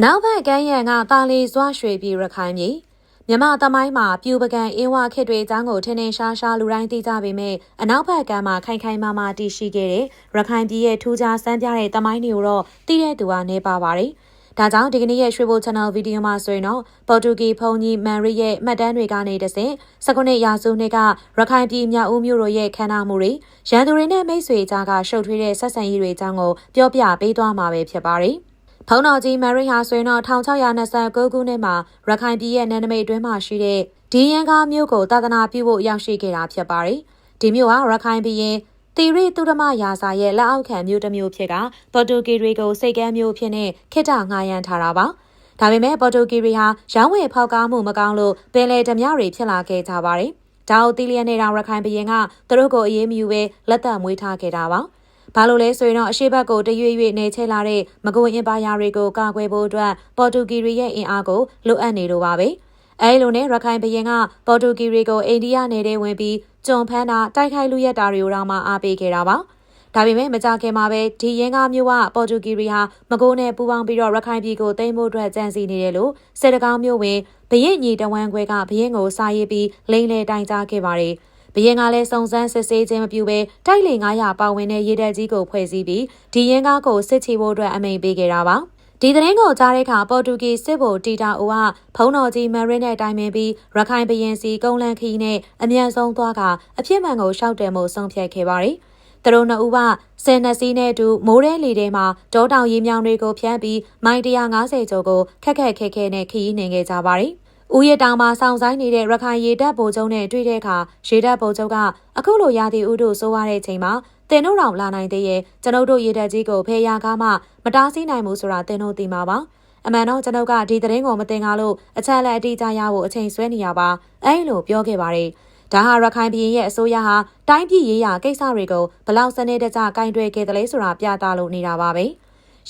အနောက်ဘက်ကမ်းရံကတာလီစွာရွှေပြည်ရခိုင်ပြည်မြမသမိုင်းမှာပြူပကံအင်းဝခေတ်တွေအကြောင်းကိုထင်းထင်းရှားရှားလူတိုင်းသိကြပေမဲ့အနောက်ဘက်ကမ်းမှာခိုင်ခိုင်မာမာတည်ရှိခဲ့တဲ့ရခိုင်ပြည်ရဲ့ထူးခြားစမ်းပြတဲ့သမိုင်းတွေကိုတော့သိတဲ့သူကနေပါပါတယ်။ဒါကြောင့်ဒီကနေ့ရဲ့ရွှေဘို channel ဗီဒီယိုမှာဆိုရင်တော့ပေါ်တူဂီဖုန်ကြီးမန်ရီရဲ့မှတ်တမ်းတွေကနေတဆင့်19ရာစုနှစ်ကရခိုင်ပြည်မြောက်ဦးမြို့တို့ရဲ့ခန္ဓာမှုတွေရန်သူတွေနဲ့မိတ်ဆွေကြားကရှုပ်ထွေးတဲ့ဆက်ဆံရေးတွေအကြောင်းကိုပြောပြပေးသွားမှာပဲဖြစ်ပါတယ်။ ဖုံတော်ကြီးမရိဟာဆိုရင်တော့1629ခုနှစ်မှာရခိုင်ပြည်ရဲ့နယ်နိမိတ်အတွင်းမှာရှိတဲ့ဒီရန်ကားမြို့ကိုတာသနာပြုဖို့ရောက်ရှိခဲ့တာဖြစ်ပါတယ်။ဒီမြို့ဟာရခိုင်ပြည်ရင်တီရီသူရမရာစာရဲ့လက်အောက်ခံမြို့တစ်မြို့ဖြစ်ကပေါ်တူဂီတွေကိုစိတ်ကမ်းမြို့ဖြစ်နေခိတ္တငှားရမ်းထားတာပါ။ဒါပေမဲ့ပေါ်တူဂီတွေဟာရောင်းဝယ်ဖောက်ကားမှုမကောင်းလို့ပင်လယ်ဓမြတွေဖြစ်လာခဲ့ကြပါတယ်။ဒါအိုတီလီယန်နဲ့တောင်ရခိုင်ပြည်ရင်ကသူတို့ကိုအေးမယူပဲလက်သက်မွေးထားခဲ့တာပါ။ ဘာလို့လဲဆိုရင်တော့အရှိတ်ဘက်ကိုတရွေ့ရွေ့နေချဲလာတဲ့မကွန်အင်ပါယာတွေကိုကာကွယ်ဖို့အတွက်ပေါ်တူဂီတွေရဲ့အင်အားကိုလိုအပ်နေလို့ပါပဲ။အဲလိုနဲ့ရခိုင်ဘရင်ကပေါ်တူဂီတွေကိုအိန္ဒိယနယ်ထဲဝင်ပြီးကြုံဖမ်းတာတိုက်ခိုက်လူရက်တာတွေကိုတော့မှအားပေးခဲ့တာပါ။ဒါပေမဲ့မကြခင်မှာပဲဒီရင်းကားမျိုးကပေါ်တူဂီတွေဟာမကိုးနဲ့ပူးပေါင်းပြီးတော့ရခိုင်ပြည်ကိုသိမ်းဖို့အတွက်ကြံစီနေတယ်လို့စစ်တကောင်းမျိုးဝင်ဘရင်ညီတဝမ်းခွဲကဘရင်ကိုစာရေးပြီးလိမ့်လေတိုင်ကြားခဲ့ပါတယ်။ဘ ရင်ကလည်းစုံစမ်းစစ်ဆေးခြင်းမပြုဘဲတိုက်လေ900ပါဝင်တဲ့ရေတပ်ကြီးကိုဖွဲ့စည်းပြီးဒီရင်ကားကိုစစ်ချီဖို့အတွက်အမိန့်ပေးခဲ့တာပါဒီသတင်းကိုကြားတဲ့အခါပေါ်တူဂီစစ်ဗိုလ်တီတာအိုကဖုံးတော်ကြီးမရင်းနဲ့တိုင်ပင်ပြီးရခိုင်ဘရင်စီကုန်းလန်းခီနဲ့အမြန်ဆုံးသွားကအဖြစ်မှန်ကိုရှောက်တယ်မို့ဆုံးဖြတ်ခဲ့ပါတယ်။သူတို့နှစ်ဦးကဆယ်နှစ်စီးနဲ့အတူမိုးရဲလေထဲမှာတောတောင်ရေမြောင်တွေကိုဖျန်းပြီးမိုင်150ကျော်ကိုခက်ခက်ခဲခဲနဲ့ခီးနေခဲ့ကြပါတယ်။ ဦးရတောင်မှာစောင့်ဆိုင်နေတဲ့ရခိုင်ရေတပ်ဗိုလ်ချုပ်နဲ့တွေ့တဲ့အခါရေတပ်ဗိုလ်ချုပ်ကအခုလိုရာသီဥတုဆိုးရတဲ့အချိန်မှာတင်တို့တော်လာနိုင်သေးရဲ့ကျွန်ုပ်တို့ရေတပ်ကြီးကိုဖယ်ရာကားမှမတားဆီးနိုင်ဘူးဆိုတာတင်တို့သိမှာပါအမှန်တော့ကျွန်ုပ်ကဒီသတင်းကိုမတင်ကားလို့အချက်လက်အတိအကျရဖို့အချိန်ဆွဲနေရပါအဲ့လိုပြောခဲ့ပါတယ်ဒါဟာရခိုင်ပြည်ရဲ့အစိုးရဟာတိုင်းပြည်ရေးရာကိစ္စတွေကိုဘလောက်စနစ်တကျကင်တွယ်ခဲ့တယ်လဲဆိုတာပြသလို့နေတာပါပဲ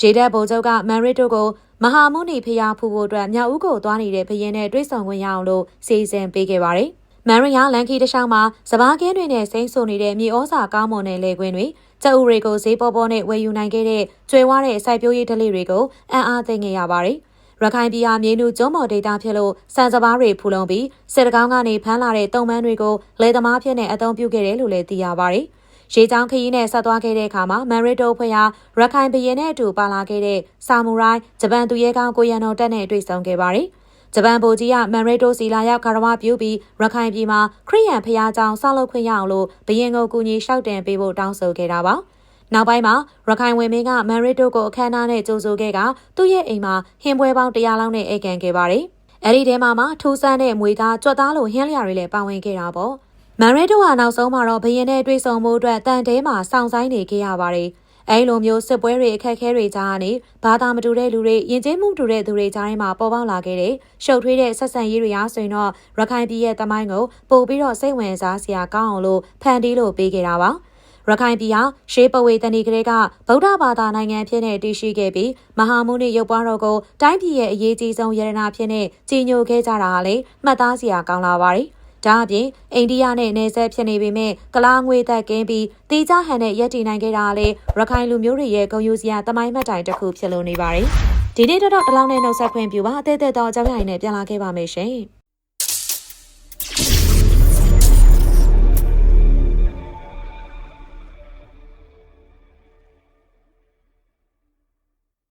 ရေတပ်ဗိုလ်ချုပ်ကမန်ရစ်တို့ကိုမဟာမုနီဖျားဖူဖို့အတွက်မြောက်ဦးကိုသွားနေတဲ့ဘရင်နဲ့တွေ့ဆုံခွင့်ရအောင်လို့စီစဉ်ပေးခဲ့ပါတယ်။မန်ရီယာလန်ကီတခြားမှာစပားကင်းတွေနဲ့စိမ့်ဆိုနေတဲ့မြေဩစာကောင်းမွန်တဲ့လေကွင်းတွေကျအူတွေကိုဈေးပေါ်ပေါ်နဲ့ဝယ်ယူနိုင်ခဲ့တဲ့ကျွဲဝါတဲ့စိုက်ပျိုးရေးဓလေ့တွေကိုအံ့အားသိခဲ့ရပါတယ်။ရခိုင်ပြည်ဟာမြေနူကျုံးမော်ဒေတာဖြစ်လို့စံစပားတွေဖူလုံပြီးစစ်တကောင်းကနေဖမ်းလာတဲ့တုံမန်းတွေကိုလေသမားဖြစ်နေအသုံးပြုခဲ့တယ်လို့လည်းသိရပါတယ်။ ရေချောင်းခရီးနဲ့ဆက်သွားခဲ့တဲ့အခါမှာမန်ရီတိုဖွဲ့ဟာရခိုင်ဘရင်နဲ့အတူပါလာခဲ့တဲ့ဆာမူရိုင်းဂျပန်သူရဲကောင်းကိုရန်တော်တက်နဲ့တွေ့ဆုံခဲ့ပါတယ်။ဂျပန်ဗိုလ်ကြီးကမန်ရီတိုစီလာရောက်ကာရဝပြုပြီးရခိုင်ပြည်မှာခရီးရန်ဖျားကြောင်ဆောက်လုပ်ခွင့်ရအောင်လို့ဘရင်ကိုကူညီလျှောက်တင်ပေးဖို့တောင်းဆိုခဲ့တာပါ။နောက်ပိုင်းမှာရခိုင်ဝင်မင်းကမန်ရီတိုကိုအခမ်းအနားနဲ့ကြိုဆိုခဲ့ကသူ့ရဲ့အိမ်မှာဟင်းပွဲပေါင်း100လောက်နဲ့ဧကန်ခဲ့ပါတယ်။အဲ့ဒီထဲမှာမှထူးဆန်းတဲ့မွေသားကြွက်သားလိုဟင်းလျာတွေလည်းပါဝင်ခဲ့တာပေါ့။ မန်ရဲတို့ဟာနောက်ဆုံးမှာတော့ဘရင်နဲ့တွေ့ဆုံမှုအတွက်တန်တဲမှာစောင့်ဆိုင်နေခဲ့ရပါတယ်။အဲလိုမျိုးစစ်ပွဲတွေအခက်အခဲတွေကြားကနေဘာသာမတူတဲ့လူတွေယဉ်ကျေးမှုတူတဲ့သူတွေကြားထဲမှာပေါ်ပေါက်လာခဲ့တဲ့ရှုပ်ထွေးတဲ့ဆက်ဆံရေးတွေအားဆိုရင်တော့ရခိုင်ပြည်ရဲ့တမိုင်းကိုပို့ပြီးတော့စိတ်ဝင်စားစရာကောင်းအောင်လို့ဖန်တီးလို့ပေးခဲ့တာပါ။ရခိုင်ပြည်ဟာရှေးပဝေတဏီကလေးကဗုဒ္ဓဘာသာနိုင်ငံဖြစ်နေတည်ရှိခဲ့ပြီးမဟာမုနိရုပ်ပွားတော်ကိုတိုင်းပြည်ရဲ့အရေးကြီးဆုံးယရနာဖြစ်နေကြီးညိုခဲ့ကြတာဟာလေမှတ်သားစရာကောင်းလာပါတယ် ဒါအပြင်အိန္ဒိယနဲ့နယ်စပ်ဖြစ်နေပေမဲ့ကလားငွေသက်ကင်းပြီးတေချဟန်နဲ့ရက်တည်နိုင်ခဲ့တာလေရခိုင်လူမျိုးတွေရဲ့ဂုဏ်ယူစရာတမိုင်းမှတ်တိုင်တစ်ခုဖြစ်လို့နေပါတယ်။ဒီနေ့တော့တလောင်းနဲ့နှုတ်ဆက်ခွင့်ပြုပါအသေးသေးတော့အကြောင်းအရာနဲ့ပြန်လာခဲ့ပါမယ်ရှင်။